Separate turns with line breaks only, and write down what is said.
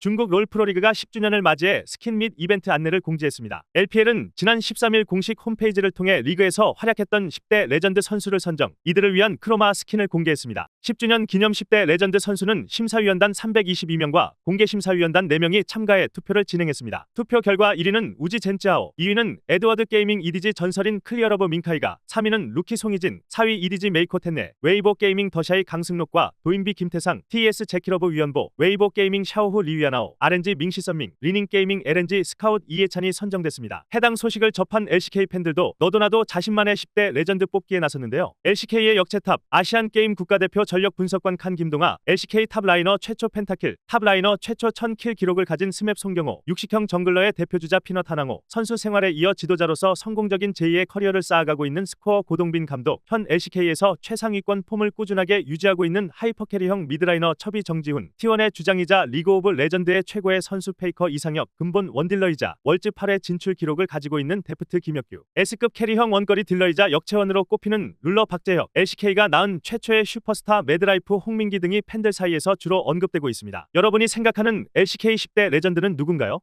중국 롤 프로리그가 10주년을 맞이해 스킨 및 이벤트 안내를 공지했습니다. LPL은 지난 13일 공식 홈페이지를 통해 리그에서 활약했던 10대 레전드 선수를 선정, 이들을 위한 크로마 스킨을 공개했습니다. 10주년 기념 10대 레전드 선수는 심사위원단 322명과 공개심사위원단 4명이 참가해 투표를 진행했습니다. 투표 결과 1위는 우지 젠짜오, 2위는 에드워드 게이밍 이디지 전설인 클리어러브 민카이가, 3위는 루키 송이진, 4위 이디지 메이코 텐네, 웨이보 게이밍 더샤이 강승록과 도인비 김태상, TS 제키러브 위원보, 웨이보 게이밍 샤오후 리위아나오, RNG 민시 썸밍, 리닝 게이밍 LNG 스카웃 이해찬이 선정됐습니다. 해당 소식을 접한 LCK 팬들도 너도나도 자신만의 10대 레전드 뽑기에 나섰는데요. LCK의 역체탑, 아시안 게임 국가대표 전력 분석관 칸 김동아, LCK 탑라이너 최초 펜타킬, 탑라이너 최초 1000킬 기록을 가진 스맵 송경호, 육식형 정글러의 대표주자 피넛 하낭호, 선수 생활에 이어 지도자로서 성공적인 제2의 커리어를 쌓아가고 있는 스코어 고동빈 감독, 현 LCK에서 최상위권 폼을 꾸준하게 유지하고 있는 하이퍼캐리형 미드라이너 첩이 정지훈, T1의 주장이자 리그 오브 레전드의 최고의 선수 페이커 이상혁, 근본 원딜러이자 월즈 8회 진출 기록을 가지고 있는 데프트 김혁규, S급 캐리형 원거리 딜러이자 역체원으로 꼽히는 룰러 박재혁, LCK가 낳은 최초의 슈퍼스타 매드라이프 홍민기 등이 팬들 사이에서 주로 언급되고 있습니다. 여러분이 생각하는 LCK 10대 레전드는 누군가요?